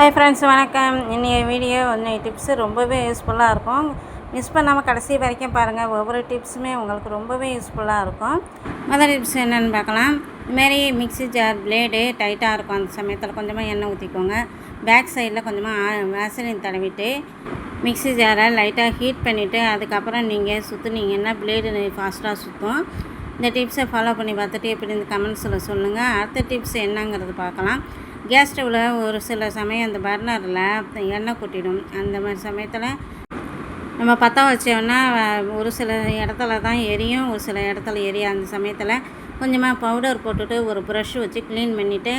Hi friends வணக்கம். இன்றைய video இன்னைய டிப்ஸு ரொம்பவே யூஸ்ஃபுல்லாக இருக்கும். மிஸ் பண்ணாமல் கடைசி வரைக்கும் பாருங்கள் ஒவ்வொரு டிப்ஸுமே உங்களுக்கு ரொம்பவே யூஸ்ஃபுல்லாக இருக்கும். முதல் டிப்ஸ் என்னென்னு பார்க்கலாம். இதுமாரி மிக்ஸி ஜார் பிளேடு டைட்டாக இருக்கும் அந்த சமயத்தில். கொஞ்சமாக எண்ணெய் ஊற்றிக்கோங்க பேக் சைடில் கொஞ்சமாக வேசலின் தடவிட்டு மிக்ஸி ஜாரை லைட்டாக ஹீட் பண்ணிவிட்டு அதுக்கப்புறம் நீங்கள் சுற்றுனீங்கன்னா பிளேடு ஃபாஸ்ட்டாக சுற்றும் இந்த டிப்ஸை ஃபாலோ பண்ணி பார்த்துட்டு எப்படி இந்த கமெண்ட்ஸில் சொல்லுங்கள் அடுத்த டிப்ஸ் என்னங்கிறது பார்க்கலாம். கேஸ் ஸ்டவ்வில் ஒரு சில சமயம் அந்த பர்னரில் எண்ணெய் கொட்டிடும். அந்த மாதிரி சமயத்தில் நம்ம பற்ற வச்சோன்னா ஒரு சில இடத்துல தான் எரியும் ஒரு சில இடத்துல எரியும் அந்த சமயத்தில் கொஞ்சமாக பவுடர் போட்டுட்டு ஒரு ப்ரஷ் வச்சு க்ளீன் பண்ணிவிட்டு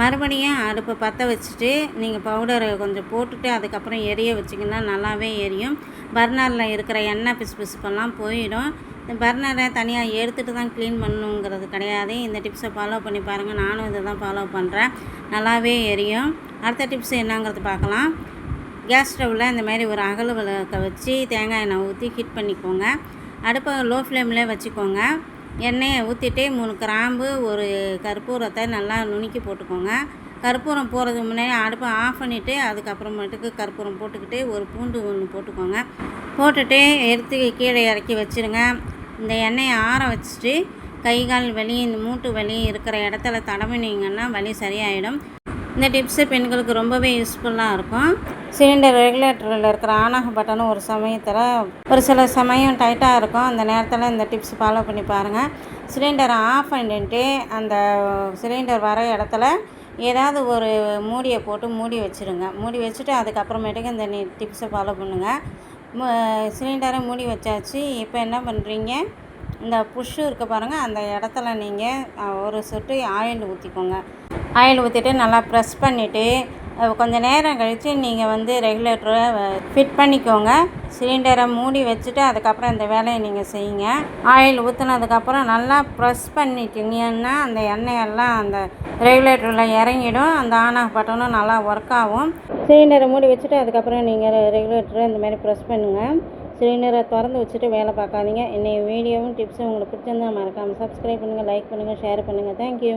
மறுபடியும் அடுப்பை பற்ற வச்சுட்டு நீங்கள் பவுடரை கொஞ்சம் போட்டுட்டு அதுக்கப்புறம் எரிய வச்சிங்கன்னா நல்லாவே எரியும். பர்னரில் இருக்கிற எண்ணெய் பிசு பிசுப்பெல்லாம் போயிடும். பர்னரை தனியாக எடுத்துகிட்டு தான் க்ளீன் பண்ணணுங்கிறது கிடையாது. இந்த டிப்ஸை ஃபாலோ பண்ணி பாருங்கள் நானும் இதை தான் ஃபாலோ பண்ணுறேன் நல்லாவே எரியும். அடுத்த டிப்ஸ் என்னங்கிறது பார்க்கலாம். கேஸ் ஸ்டவ்வில் இந்த மாதிரி ஒரு அகல் விளக்க வச்சு தேங்காய் எண்ணெய் ஊற்றி ஹீட் பண்ணிக்கோங்க. அடுப்பை லோ ஃப்ளேமில் வச்சுக்கோங்க. எண்ணெயை ஊற்றிட்டு மூணு கிராம்பு ஒரு கற்பூரத்தை நல்லா நுணுக்கி போட்டுக்கோங்க. கற்பூரம் போகிறதுக்கு முன்னாடி அடுப்பை ஆஃப் பண்ணிவிட்டு அதுக்கப்புறமேட்டுக்கு கற்பூரம் போட்டுக்கிட்டு ஒரு பூண்டு ஒன்று போட்டுக்கோங்க. போட்டுட்டு எடுத்து கீழே இறக்கி வச்சுருங்க. இந்த எண்ணெயை ஆற வச்சுட்டு கை கால் வலி இந்த மூட்டு வலி இருக்கிற இடத்துல தடவினீங்கன்னா வலி சரியாயிடும். இந்த டிப்ஸு பெண்களுக்கு ரொம்பவே யூஸ்ஃபுல்லாக இருக்கும். சிலிண்டர் ரெகுலேட்டரில் இருக்கிற ஆனாக பட்டனும் ஒரு சமயத்தில் ஒரு சில சமயம் டைட்டாக இருக்கும். அந்த நேரத்தில் இந்த டிப்ஸ் ஃபாலோ பண்ணி பாருங்கள் சிலிண்டரை ஆஃப் பண்ணிட்டு அந்த சிலிண்டர் வர இடத்துல ஏதாவது ஒரு மூடியை போட்டு மூடி வச்சுருங்க. மூடி வச்சுட்டு அதுக்கப்புறமேட்டுக்கு இந்த டிப்ஸை ஃபாலோ பண்ணுங்கள் சிலிண்டரை மூடி வச்சாச்சு. இப்போ என்ன பண்ணுறீங்க இந்த புஷ்ஷு இருக்க பாருங்கள் அந்த இடத்துல நீங்கள் ஒரு சொட்டு ஆயில் ஊற்றிக்கோங்க ஆயில் ஊற்றிட்டு நல்லா ப்ரெஸ் பண்ணிவிட்டு கொஞ்சம் நேரம் கழித்து நீங்கள் வந்து ரெகுலேட்டரை ஃபிட் பண்ணிக்கோங்க. சிலிண்டரை மூடி வச்சுட்டு அதுக்கப்புறம் இந்த வேலையை நீங்கள் செய்யுங்க. ஆயில் ஊற்றுனதுக்கப்புறம் நல்லா ப்ரெஸ் பண்ணிட்டீங்கன்னா அந்த எண்ணெயெல்லாம் அந்த ரெகுலேட்டரில் இறங்கிடும். அந்த ஆன் ஆஃப் பட்டனும் நல்லா ஒர்க் ஆகும். சிலிண்டரை மூடி வச்சுட்டு அதுக்கப்புறம் நீங்கள் ரெகுலேட்டரை இந்த மாதிரி ப்ரெஸ் பண்ணுங்கள் சிலிண்டரை திறந்து வச்சுட்டு வேலை பார்க்காதீங்க. என்னைய வீடியோவும் டிப்ஸும் உங்களுக்கு பிடிச்சிருந்தா மறக்காமல் சப்ஸ்கிரைப் பண்ணுங்கள் லைக் பண்ணுங்கள் ஷேர் பண்ணுங்கள் தேங்க்யூ